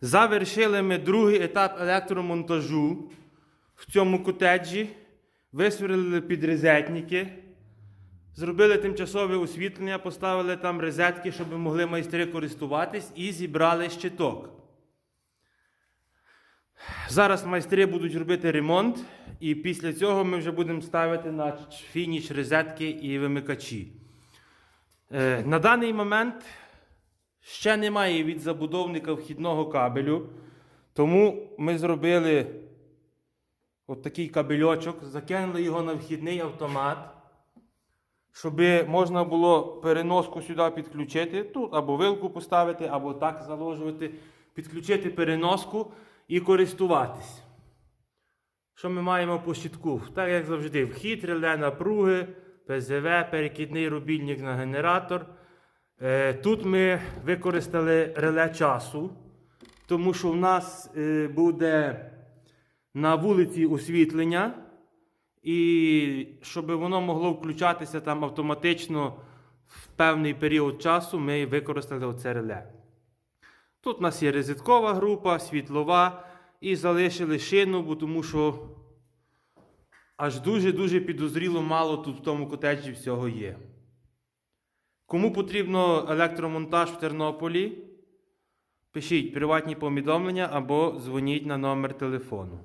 Завершили ми другий етап електромонтажу в цьому котеджі. Висверлили підрезетники. Зробили тимчасове освітлення, поставили там розетки, щоб могли майстри користуватись, і зібрали щиток. Зараз майстри будуть робити ремонт, і після цього ми вже будемо ставити на фініш розетки і вимикачі. Е, на даний момент ще немає від забудовника вхідного кабелю, тому ми зробили от такий кабельочок, закинули його на вхідний автомат, щоб можна було переноску сюди підключити, тут або вилку поставити, або так заложувати, підключити переноску і користуватись. Що ми маємо по щитку? Так як завжди, вхід, реле напруги, ПЗВ, перекидний рубільник на генератор. Е, Тут ми використали реле часу, тому що в нас е, буде на вулиці освітлення, і щоб воно могло включатися там автоматично в певний період часу, ми використали оце реле. Тут у нас є розеткова група, світлова, і залишили шину, бо тому що аж дуже-дуже підозріло мало тут в тому котеджі всього є. Кому потрібно електромонтаж в Тернополі, пишіть приватні повідомлення або дзвоніть на номер телефону.